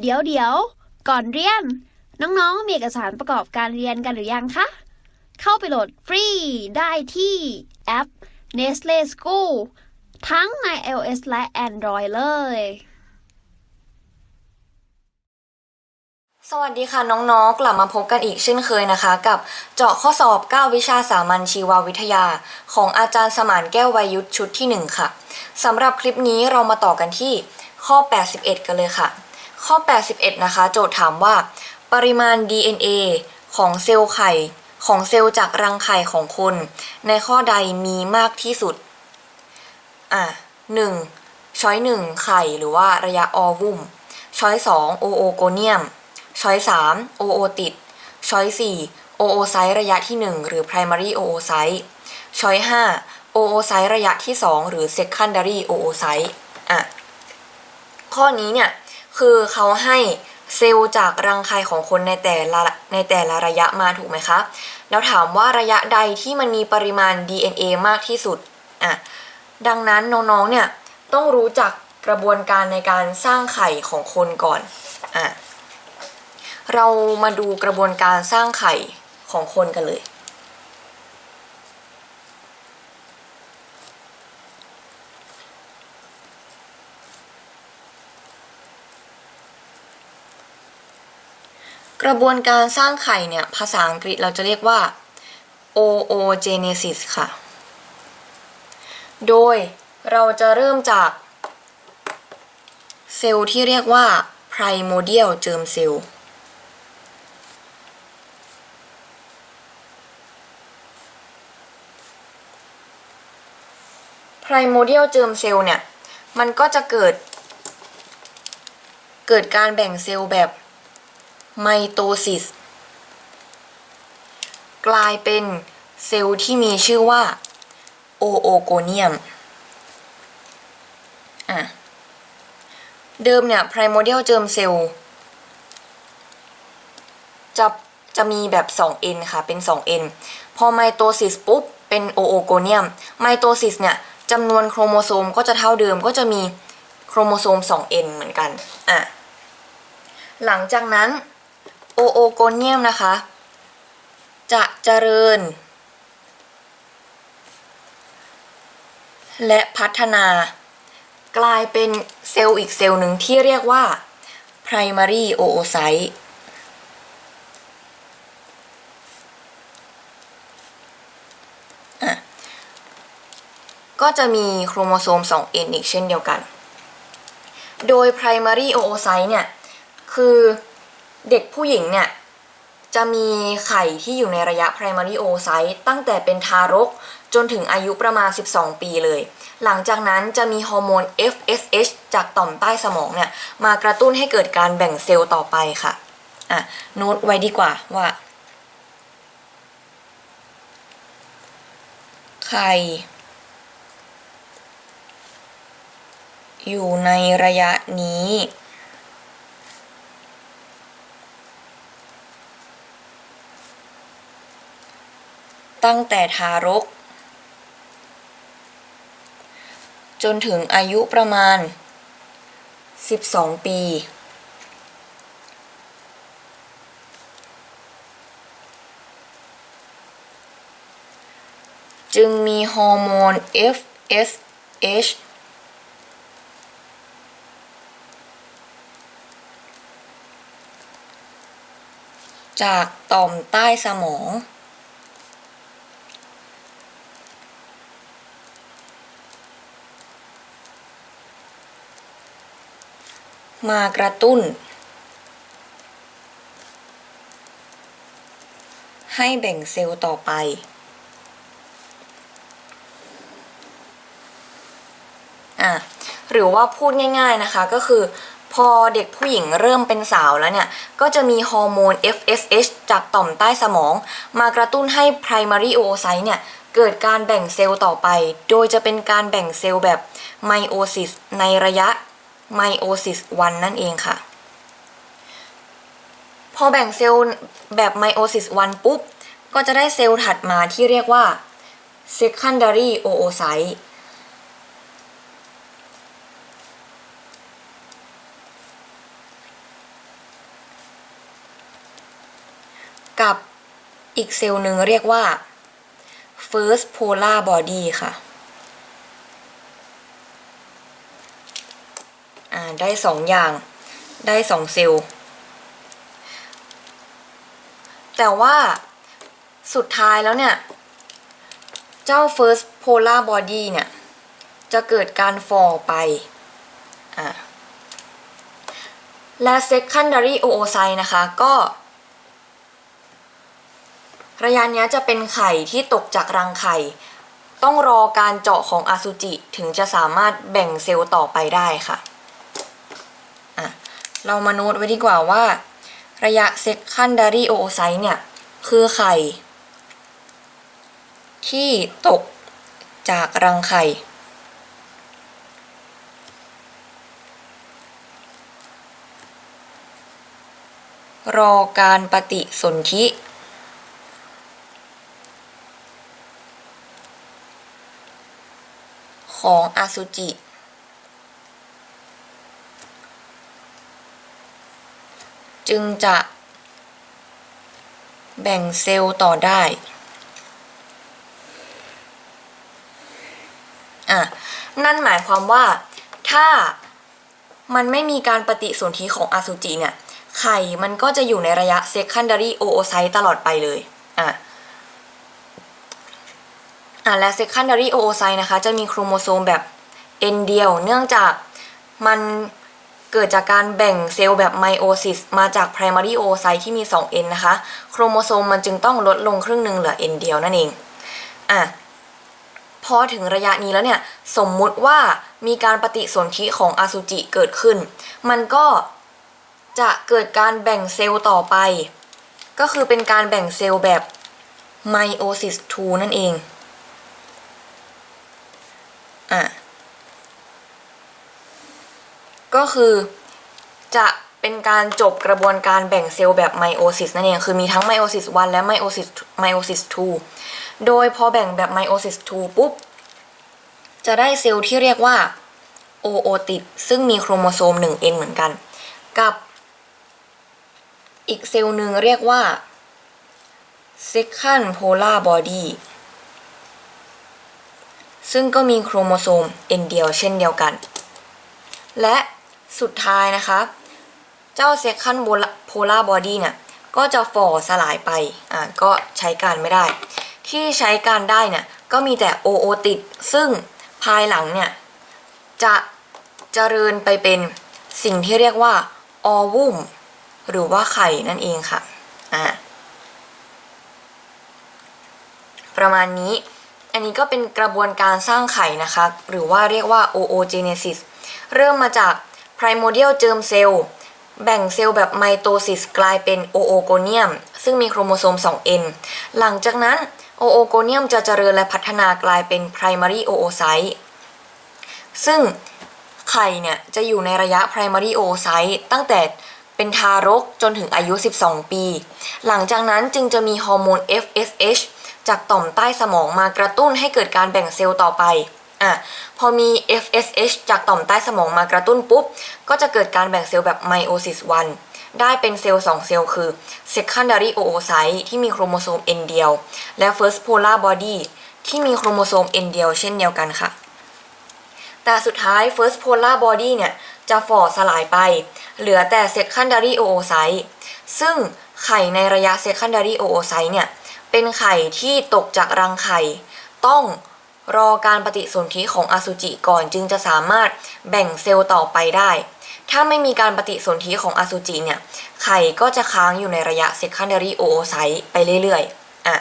เดี๋ยวเดี๋ยว ก่อนเรียน น้องๆ มีเอกสารประกอบการเรียนกันหรือยังคะ เข้าไปโหลดฟรีได้ที่แอป Nestle School ทั้งใน iOS และ Android เลย สวัสดีค่ะน้องๆ กลับมาพบกันอีกเช่นเคยนะคะ กับเจาะข้อสอบ 9 วิชาสามัญชีววิทยา ของอาจารย์สมานแก้ววัยยุทธชุดที่ 1 ค่ะสำหรับคลิปนี้เรามาต่อกันที่ข้อ 81 กันเลยค่ะ ข้อ 81 นะคะ โจทย์ถามว่า ปริมาณ DNA ของเซลล์ไข่ของเซลล์จากรังไข่ของคน ในข้อใดมีมากที่สุด อะหนึ่งช้อยหนึ่งไข่หรือว่าระยะออวุมช้อยสองโอโอโกเนียม ช้อย3 OO ติด ช้อย4 OO ไซส์ระยะที่1หรือ primary OO ไซส์ช้อย5 OO ไซส์ระยะที่2หรือ secondary OO ไซส์อะ ข้อนี้เนี่ย คือเขาให้เซลล์จากรังไข่ของคนในแต่ละในแต่ละระยะมาถูกไหมคะ แล้วถามว่าระยะใดที่มันมีปริมาณ DNA มากที่สุดอะดังนั้นน้องๆเนี่ยต้องรู้จักกระบวนการในการสร้างไข่ของคนก่อนอะเรามาดูกระบวนการสร้างไข่ของคนกันเลย กระบวนการสร้างไข่เนี่ย ภาษาอังกฤษเราจะเรียกว่า oogenesis ค่ะ โดยเราจะเริ่มจาก เซลล์ที่เรียกว่า primordial germ cell primordial germ cell เนี่ย มันก็จะเกิด เกิดการแบ่งเซลล์แบบ ไมโตซิส กลายเป็นเซลล์ที่มีชื่อว่าโอโอโกเนียมอะเดิมเนี่ย primordial germ cell จะจะมีแบบ 2n ค่ะ เป็น 2n พอไมโตซิสปุ๊บ เป็นโอโอโกเนียม ไมโตซิสเนี่ยจำนวนโครโมโซมก็จะเท่าเดิมก็จะมีโครโมโซม 2n เหมือนกัน อะ หลังจากนั้น โอโอโกเนียมนะคะ จะเจริญ และพัฒนา กลายเป็นเซลล์อีกเซลล์หนึ่งที่เรียกว่า primary oocyte อะก็จะมีโครโมโซม 2n อีกเช่นเดียวกัน โดย primary oocyte เนี่ย คือ เด็กผู้หญิงเนี่ยจะมีไข่ที่อยู่ในระยะ primary oocyte ตั้งแต่เป็นทารกจนถึงอายุประมาณ 12 ปีเลย หลังจากนั้นจะมีฮอร์โมน FSH จากต่อมใต้สมองเนี่ยมากระตุ้นให้เกิดการแบ่งเซลล์ต่อไปค่ะ อะ โน้ตไว้ดีกว่าว่า ไข่ อยู่ในระยะนี้ ตั้งแต่ทารก จนถึงอายุประมาณ 12 ปี จึงมีฮอร์โมน FSH จากต่อมใต้สมอง มากระตุ้น ให้แบ่งเซลล์ต่อไป อะ หรือว่าพูดง่ายๆนะคะก็คือพอเด็กผู้หญิงเริ่มเป็นสาวแล้วเนี่ย ก็จะมีฮอร์โมน FSH จากต่อมใต้สมอง มากระตุ้นให้ primary oocyte เนี่ย เกิดการแบ่งเซลล์ต่อไป โดยจะเป็นการแบ่งเซลล์แบบไมโอซิสในระยะ ไมโอซิส1นั่นเองค่ะ พอแบ่งเซลล์แบบไมโอซิส1ปุ๊บ ก็จะได้เซลล์ถัดมาที่เรียกว่า secondary oocyte กับอีกเซลล์หนึ่งเรียกว่า first polar body ค่ะ อ่าได้สองอย่างได้สองเซลล์แต่ว่าสุดท้ายแล้วเนี่ย เจ้า first polar body เนี่ย จะเกิดการฟอไปอ่าและ secondary oocyte นะคะ ก็ ระยะนี้จะเป็นไข่ที่ตกจากรังไข่ ต้องรอการเจาะของอสุจิถึงจะสามารถแบ่งเซลล์ต่อไปได้ค่ะ เรามาโน้ตไว้ดีกว่าว่า ระยะ secondary oocyte เนี่ย คือไข่ ที่ตกจากรังไข่ รอการปฏิสนธิของอสุจิ จึงจะแบ่งเซลล์ต่อได้ อะ นั่นหมายความว่าถ้ามันไม่มีการปฏิสนธิของอสุจิเนี่ย ไข่มันก็จะอยู่ในระยะ secondary oocyte ตลอดไปเลย อะ อะ และ secondary oocyte นะคะ จะมีโครโมโซมแบบ N เดียว เนื่องจากมัน เกิดจากการแบ่งเซลล์แบบไมโอซิสมาจาก primary oocyte ที่มี 2 N นะคะ โครโมโซมมันจึงต้องลดลงครึ่งหนึ่งเหลือ N เดียวนั่นเอง อะ พอถึงระยะนี้แล้วเนี่ย สมมุติว่ามีการปฏิสนธิของอสุจิเกิดขึ้น มันก็จะเกิดการแบ่งเซลล์ต่อไป ก็คือเป็นการแบ่งเซลล์แบบไมโอซิส 2 นั่นเอง อะ ก็คือจะเป็นการจบกระบวนการแบ่งเซลล์แบบไมโอซิสนั่นเองคือมีทั้งไมโอซิส1และไมโอซิสไมโอซิส2โดยพอแบ่งแบบไมโอซิส2ปุ๊บ จะได้เซลล์ที่เรียกว่าโอโอติดซึ่งมีโครโมโซม 1n เหมือนกัน กับอีกเซลล์หนึ่งเรียกว่า second polar body ซึ่งก็มีโครโมโซม n เดียวเช่นเดียวกัน และ สุดท้ายนะคะ เจ้า second polar body เนี่ยก็จะฝ่อสลายไป อ่าก็ใช้การไม่ได้ ที่ใช้การได้เนี่ยก็มีแต่โอโอติด ซึ่งภายหลังเนี่ย จะเจริญไปเป็นสิ่งที่เรียกว่าออวุมหรือว่าไข่นั่นเองค่ะ อ่า ประมาณนี้ อันนี้ก็เป็นกระบวนการสร้างไข่นะคะ หรือว่าเรียกว่า oogenesis เริ่มมาจาก primordial germ cell แบ่งเซลล์แบบไมโตซิสกลายเป็นโอโอโกเนียม ซึ่งมีโครโมโซม 2n หลังจากนั้นโอโอโกเนียมจะเจริญและพัฒนากลายเป็น primary oocyte ซึ่งไข่เนี่ยจะอยู่ในระยะ primary oocyte ตั้งแต่เป็นทารกจนถึงอายุ 12 ปี หลังจากนั้นจึงจะมีฮอร์โมน FSH จากต่อมใต้สมองมากระตุ้นให้เกิดการแบ่งเซลล์ต่อไป อะพอมี FSH จากต่อมใต้สมองมากระตุ้นปุ๊บ ก็จะเกิดการแบ่งเซลล์แบบไมโอซิส1ได้เป็นเซลล์2เซลล์คือ secondary oocyte ที่มีโครโมโซม N เดียว และ first polar body ที่มีโครโมโซม N เดียวเช่นเดียวกันค่ะ แต่สุดท้าย first polar body เนี่ย จะฝ่อสลายไป เหลือแต่ secondary oocyte ซึ่งไข่ในระยะ secondary oocyte เนี่ย เป็นไข่ที่ตกจากรังไข่ต้อง รอการปฏิสนธิของอสุจิก่อนจึงจะสามารถแบ่งเซลล์ต่อไปได้ ถ้าไม่มีการปฏิสนธิของอสุจิเนี่ย ไข่ก็จะค้างอยู่ในระยะ secondary oocyte ไปเรื่อยๆ อะ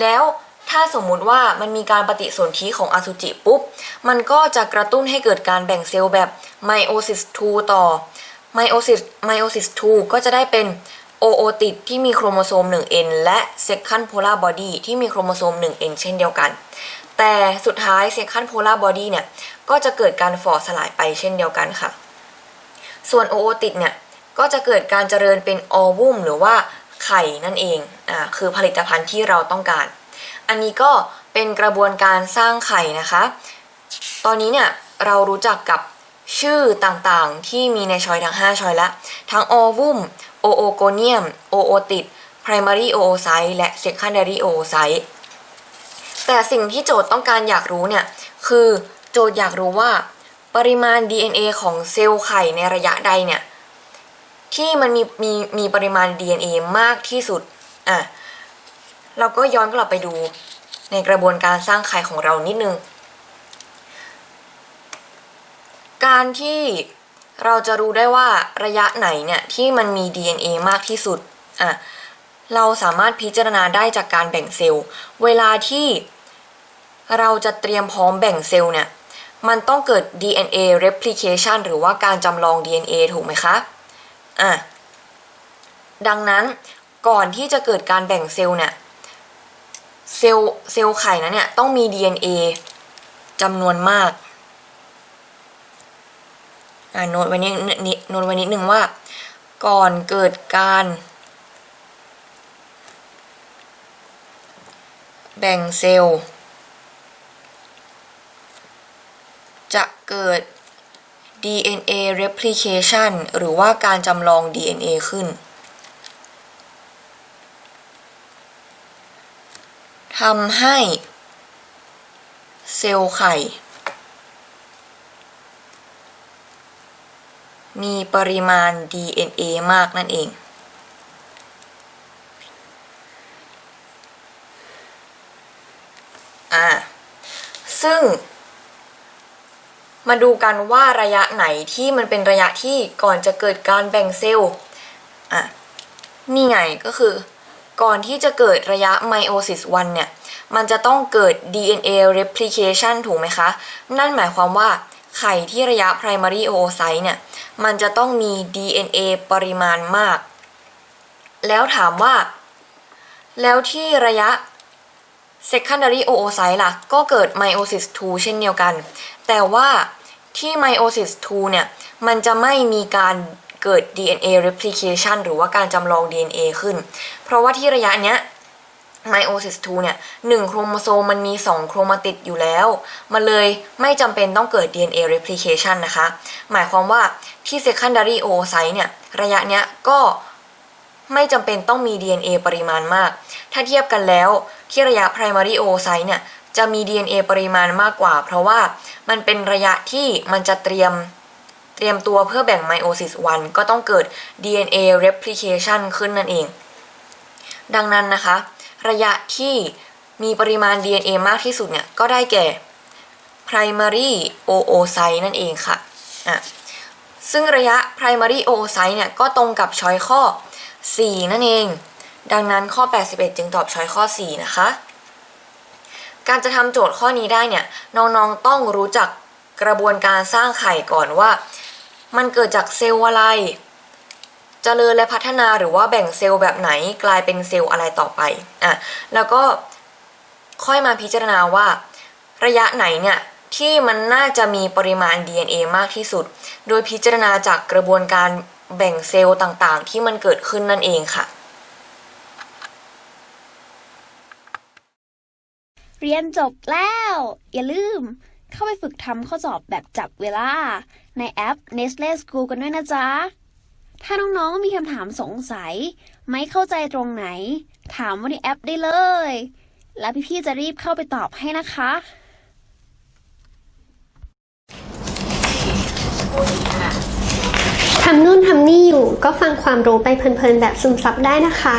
แล้วถ้าสมมุติว่ามันมีการปฏิสนธิของอสุจิปุ๊บ มันก็จะกระตุ้นให้เกิดการแบ่งเซลล์แบบไมโอซิส2ต่อไมโอซิสไมโอซิส2ก็จะได้เป็น โอโอติดที่มีโครโมโซม 1n และ second polar body ที่มีโครโมโซม 1n เช่นเดียวกัน แต่สุดท้าย second polar body เนี่ย ก็จะเกิดการฝ่อสลายไปเช่นเดียวกันค่ะ ส่วนโอโอติดเนี่ย ก็จะเกิดการเจริญเป็นออวุมหรือว่าไข่นั่นเอง อ่า คือผลิตภัณฑ์ที่เราต้องการ อันนี้ก็เป็นกระบวนการสร้างไข่นะคะ ตอนนี้เนี่ยเรารู้จักกับชื่อต่างๆที่มีในชอยทั้ง 5 ชอยละ ทั้งออวุม โอโอโกเนียมโอโอติด primary oocyte และ secondary oocyte แต่สิ่งที่โจทย์ต้องการอยากรู้เนี่ย คือโจทย์อยากรู้ว่า ปริมาณ DNA ของเซลล์ไข่ในระยะใดเนี่ยที่มันมีมีมีปริมาณ DNA มากที่สุด อะ เราก็ย้อนกลับไปดูในกระบวนการสร้างไข่ของเรานิดนึง การที่ เราจะรู้ได้ว่าระยะไหนเนี่ยที่มันมี DNA มากที่สุดอะเราสามารถพิจารณาได้จากการแบ่งเซลล์ เวลาที่เราจะเตรียมพร้อมแบ่งเซลล์เนี่ย มันต้องเกิด DNA replication หรือว่าการจำลอง DNA ถูกไหมคะ อะ ดังนั้นก่อนที่จะเกิดการแบ่งเซลล์เนี่ย เซลล์เซลล์ไข่นั้นเนี่ยต้องมี DNA จำนวนมาก อ่าโน้ตไว้นิดนิดโน้ตไว้นิดนึงว่า ก่อนเกิดการ แบ่งเซลล์ จะเกิด DNA replication หรือว่าการจำลอง DNA ขึ้น ทำให้เซลล์ไข่ มีปริมาณ DNA มากนั่นเอง อ่า ซึ่ง มาดูกันว่าระยะไหนที่มันเป็นระยะที่ก่อนจะเกิดการแบ่งเซลล์ อะ นี่ไงก็คือ ก่อนที่จะเกิดระยะไมโอซิส1เนี่ย มันจะต้องเกิด DNA replication ถูกไหมคะ นั่นหมายความว่า ไข่ที่ระยะ primary oocyte เนี่ย มันจะต้องมี DNA ปริมาณมาก แล้วถามว่า แล้วที่ระยะ secondary oocyte ล่ะ ก็เกิด meiosis 2 เช่นเดียวกัน แต่ว่าที่ meiosis 2 เนี่ย มันจะไม่มีการเกิด DNA replication หรือว่าการจำลอง DNA ขึ้น เพราะว่าที่ระยะเนี้ย meiosis 2เนี่ยหนึ่งโครโมโซมมันมี 2 โครมาติดอยู่แล้ว มันเลยไม่จำเป็นต้องเกิด DNA replication นะคะ หมายความว่าที่ secondary oocyte เนี่ย ระยะเนี้ยก็ไม่จำเป็นต้องมี DNA ปริมาณมาก ถ้าเทียบกันแล้วที่ระยะ primary oocyte เนี่ย จะมี DNA ปริมาณมากกว่า เพราะว่ามันเป็นระยะที่มันจะเตรียมเตรียมตัวเพื่อแบ่ง meiosis 1ก็ต้องเกิด DNA replication ขึ้นนั่นเอง ดังนั้นนะคะ ระยะที่มีปริมาณ DNA มากที่สุดเนี่ย ก็ได้แก่ primary oocyte นั่นเองค่ะอะ ซึ่งระยะ primary oocyte เนี่ย ก็ตรงกับช้อยข้อ 4 นั่นเอง ดังนั้นข้อ 81 จึงตอบช้อยข้อ 4 นะคะ การจะทำโจทย์ข้อนี้ได้เนี่ย น้องๆ ต้องรู้จักกระบวนการสร้างไข่ก่อนว่า มันเกิดจากเซลล์อะไร เจริญและพัฒนาหรือว่าแบ่งเซลล์แบบไหนกลายเป็นเซลล์อะไรต่อไปอะแล้วก็ค่อยมาพิจารณาว่า ระยะไหนเนี่ยที่มันน่าจะมีปริมาณ DNA มากที่สุด โดยพิจารณาจากกระบวนการแบ่งเซลล์ต่างๆ ที่มันเกิดขึ้นนั่นเองค่ะ เรียนจบแล้ว อย่าลืม เข้าไปฝึกทำข้อสอบแบบจับเวลา ในแอป Nestle School กันด้วยนะจ๊ะ ถ้าน้องๆมีคำถามสงสัย ไม่เข้าใจตรงไหน ถามว่าในแอปได้เลย แล้วพี่ๆจะรีบเข้าไปตอบให้นะคะ ทำนู่นทำนี่อยู่ก็ฟังความรู้ไปเพลินๆแบบซึมซับได้นะคะ